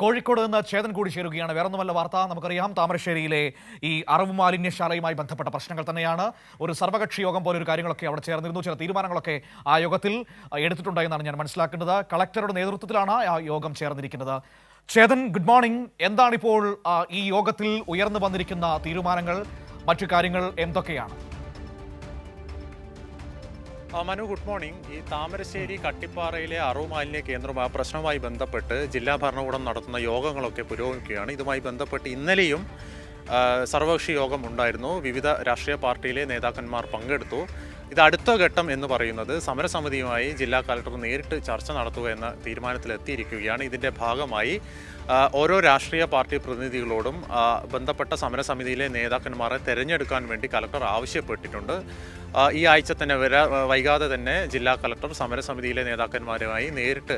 കോഴിക്കോട് നിന്ന് ഛേദൻ കൂടി ചേരുകയാണ്. വേറൊന്നുമല്ല വാർത്ത. നമുക്കറിയാം താമരശ്ശേരിയിലെ ഈ അറവ് മാലിന്യശാലയുമായി ബന്ധപ്പെട്ട പ്രശ്നങ്ങൾ തന്നെയാണ്. ഒരു സർവകക്ഷി യോഗം പോലെ ഒരു കാര്യങ്ങളൊക്കെ അവിടെ ചേർന്നിരുന്നു. ചില തീരുമാനങ്ങളൊക്കെ ആ യോഗത്തിൽ എടുത്തിട്ടുണ്ടായെന്നാണ് ഞാൻ മനസ്സിലാക്കുന്നത്. കളക്ടറുടെ നേതൃത്വത്തിലാണ് ആ യോഗം ചേർന്നിരിക്കുന്നത്. Chetan good morning. എന്താണിപ്പോൾ ഈ യോഗത്തിൽ ഉയർന്നു വന്നിരിക്കുന്ന തീരുമാനങ്ങൾ? മറ്റു കാര്യങ്ങൾ എന്തൊക്കെയാണ്? മനു ഗുഡ് മോർണിംഗ് ഈ താമരശ്ശേരി കട്ടിപ്പാറയിലെ അറവ് മാലിന്യ കേന്ദ്രം ആ പ്രശ്നവുമായി ബന്ധപ്പെട്ട് ജില്ലാ ഭരണകൂടം നടത്തുന്ന യോഗങ്ങളൊക്കെ പുരോഗമിക്കുകയാണ്. ഇതുമായി ബന്ധപ്പെട്ട് ഇന്നലെയും സർവകക്ഷി യോഗം ഉണ്ടായിരുന്നു. വിവിധ രാഷ്ട്രീയ പാർട്ടിയിലെ നേതാക്കന്മാർ പങ്കെടുത്തു. ഇത് അടുത്ത ഘട്ടം എന്ന് പറയുന്നത് സമരസമിതിയുമായി ജില്ലാ കലക്ടർ നേരിട്ട് ചർച്ച നടത്തുക എന്ന തീരുമാനത്തിലെത്തിയിരിക്കുകയാണ്. ഇതിന്റെ ഭാഗമായി ഓരോ രാഷ്ട്രീയ പാർട്ടി പ്രതിനിധികളോടും ബന്ധപ്പെട്ട സമരസമിതിയിലെ നേതാക്കന്മാരെ തെരഞ്ഞെടുക്കാൻ വേണ്ടി കലക്ടർ ആവശ്യപ്പെട്ടിട്ടുണ്ട്. ഈ ആഴ്ച തന്നെ വരാ വൈകാതെ തന്നെ ജില്ലാ കലക്ടർ സമരസമിതിയിലെ നേതാക്കന്മാരുമായി നേരിട്ട്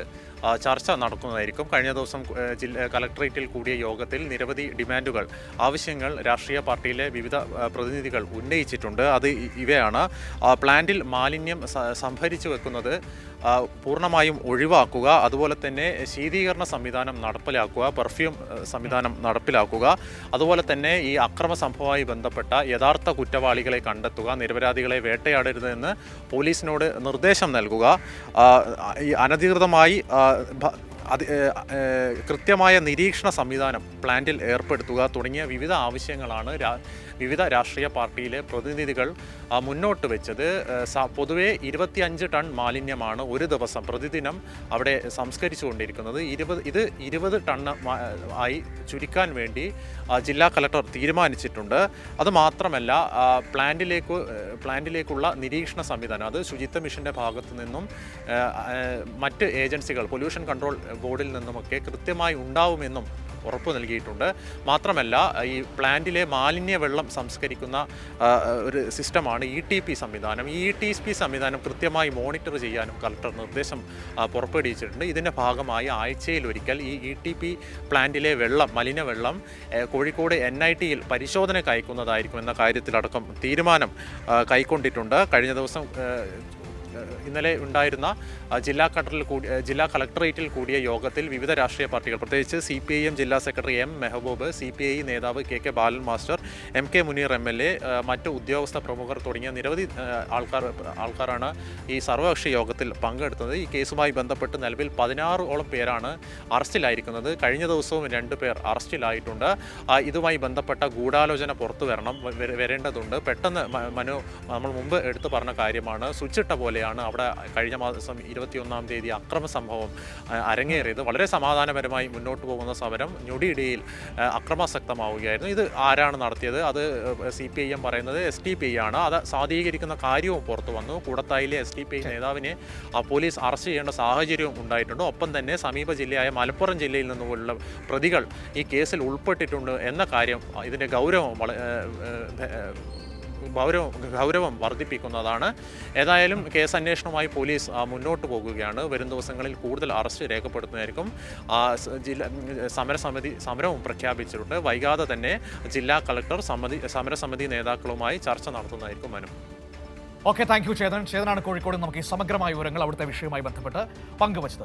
ചർച്ച നടക്കുന്നതായിരിക്കും. കഴിഞ്ഞ ദിവസം ജില്ല കലക്ടറേറ്റിൽ കൂടിയ യോഗത്തിൽ നിരവധി ഡിമാൻഡുകൾ ആവശ്യങ്ങൾ രാഷ്ട്രീയ പാർട്ടിയിലെ വിവിധ പ്രതിനിധികൾ ഉന്നയിച്ചിട്ടുണ്ട്. അത് ഇവയാണ്. പ്ലാന്റിൽ മാലിന്യം സംഭരിച്ചു വെക്കുന്നത് പൂർണമായും ഒഴിവാക്കുക അതുപോലെ തന്നെ ശീതീകരണ സംവിധാനം നടപ്പിലാക്കുക പെർഫ്യൂം ഏ, സംവിധാനം നടപ്പിലാക്കുക. അതുപോലെ തന്നെ ഈ അക്രമ സംഭവമായി ബന്ധപ്പെട്ട യഥാർത്ഥ കുറ്റവാളികളെ കണ്ടെത്തുക നിരപരാധികളെ വേട്ടയാടരുതെന്ന് പോലീസിനോട് നിർദ്ദേശം നൽകുക. ഈ അനധികൃതമായി അത് കൃത്യമായ നിരീക്ഷണ സംവിധാനം പ്ലാന്റിൽ ഏർപ്പെടുത്തുക തുടങ്ങിയ വിവിധ ആവശ്യങ്ങളാണ് വിവിധ രാഷ്ട്രീയ പാർട്ടിയിലെ പ്രതിനിധികൾ മുന്നോട്ട് വെച്ചത്. പൊതുവെ ഇരുപത്തിയഞ്ച് ടൺ മാലിന്യമാണ് ഒരു ദിവസം പ്രതിദിനം അവിടെ സംസ്കരിച്ചു കൊണ്ടിരിക്കുന്നത് ഇരുപത് ഇത് ഇരുപത് ടൺ ആയി ചുരുക്കാൻ വേണ്ടി ജില്ലാ കലക്ടർ തീരുമാനിച്ചിട്ടുണ്ട്. അത് മാത്രമല്ല ആ, പ്ലാന്റിലേക്ക് പ്ലാന്റിലേക്കുള്ള നിരീക്ഷണ സംവിധാനം അത് ശുചിത്വ മിഷന്റെ ഭാഗത്തു നിന്നും മറ്റ് ഏജൻസികൾ പൊല്യൂഷൻ കൺട്രോൾ ബോർഡിൽ നിന്നുമൊക്കെ കൃത്യമായി ഉണ്ടാവുമെന്നും ഉറപ്പ് നൽകിയിട്ടുണ്ട്. മാത്രമല്ല ഈ പ്ലാന്റിലെ മാലിന്യ വെള്ളം സംസ്കരിക്കുന്ന ഒരു സിസ്റ്റമാണ് ഇ ടി പി സംവിധാനം. ഈ ടി പി സംവിധാനം കൃത്യമായി മോണിറ്റർ ചെയ്യാനും കളക്ടർ നിർദ്ദേശം പുറപ്പെടുവിച്ചിട്ടുണ്ട്. ഇതിന്റെ ഭാഗമായി ആഴ്ചയിൽ ഒരിക്കൽ ഈ ഇ ടി പി പ്ലാന്റിലെ വെള്ളം മലിനവെള്ളം കോഴിക്കോട് എൻ ഐ ടിയിൽ പരിശോധനയ്ക്ക് അയക്കുന്നതായിരിക്കും എന്ന കാര്യത്തിലടക്കം തീരുമാനം കൈക്കൊണ്ടിട്ടുണ്ട്. കഴിഞ്ഞ ദിവസം ഇന്നലെ ഉണ്ടായിരുന്ന ജില്ലാ കളക്ടറിൽ കൂടി ജില്ലാ കളക്ടറേറ്റിൽ കൂടിയ യോഗത്തിൽ വിവിധ രാഷ്ട്രീയ പാർട്ടികൾ പ്രത്യേകിച്ച് സി പി ഐ എം ജില്ലാ secretary M Mehaboob C P I നേതാവ് K K Balan master M K Muneer M L A മറ്റ് ഉദ്യോഗസ്ഥ പ്രമുഖർ തുടങ്ങിയ നിരവധി ആൾക്കാർ ആൾക്കാരാണ് ഈ സർവകക്ഷി യോഗത്തിൽ പങ്കെടുത്തത്. ഈ കേസുമായി ബന്ധപ്പെട്ട് നിലവിൽ പതിനാറോളം പേരാണ് അറസ്റ്റിലായിരിക്കുന്നത്. കഴിഞ്ഞ ദിവസവും രണ്ട് പേർ അറസ്റ്റിലായിട്ടുണ്ട്. ഇതുമായി ബന്ധപ്പെട്ട ഗൂഢാലോചന പുറത്തു വരണം വരേണ്ടതുണ്ട്. പെട്ടെന്ന് മനു നമ്മൾ മുമ്പ് എടുത്തു പറഞ്ഞ കാര്യമാണ്. സ്വിച്ചിട്ട പോലെയാണ് അവിടെ കഴിഞ്ഞ മാസം ഇരുപത്തിയൊന്നാം തീയതി അക്രമ സംഭവം അരങ്ങേറിയത്. വളരെ സമാധാനപരമായി മുന്നോട്ട് പോകുന്ന സമരം ഞൊടിയിടയിൽ അക്രമാസക്തമാവുകയായിരുന്നു. ഇത് ആരാണ് നടത്തിയത്? അത് സി പി ഐ എം പറയുന്നത് എസ് ടി പി ഐ ആണ്. അത് സ്വാധീകരിക്കുന്ന കാര്യവും പുറത്തു വന്നു. കൂടത്തായിലെ എസ് ടി പി ഐ നേതാവിനെ ആ, പോലീസ് അറസ്റ്റ് ചെയ്യേണ്ട സാഹചര്യവും ഉണ്ടായിട്ടുണ്ട്. ഒപ്പം തന്നെ സമീപ ജില്ലയായ മലപ്പുറം ജില്ലയിൽ നിന്നുമുള്ള പ്രതികൾ ഈ കേസിൽ ഉൾപ്പെട്ടിട്ടുണ്ട് എന്ന കാര്യം ഇതിന്റെ ഗൗരവം ഗൗരവം ഗൗരവം വർദ്ധിപ്പിക്കുന്നതാണ്. ഏതായാലും കേസ് അന്വേഷണവുമായി പോലീസ് മുന്നോട്ട് പോകുകയാണ്. വരും ദിവസങ്ങളിൽ കൂടുതൽ അറസ്റ്റ് രേഖപ്പെടുത്തുന്നതായിരിക്കും. ജില്ല സമരസമിതി സമരവും പ്രഖ്യാപിച്ചിട്ടുണ്ട്. വൈകാതെ തന്നെ ജില്ലാ കളക്ടർ സമിതി സമരസമിതി നേതാക്കളുമായി ചർച്ച നടത്തുന്നതായിരിക്കും Manu okay thank you Chetan. ചേതനാണ് Kozhikode. നമുക്ക് ഈ സമഗ്രമായ വിവരങ്ങൾ അവിടുത്തെ വിഷയവുമായി ബന്ധപ്പെട്ട് പങ്കുവച്ചത്.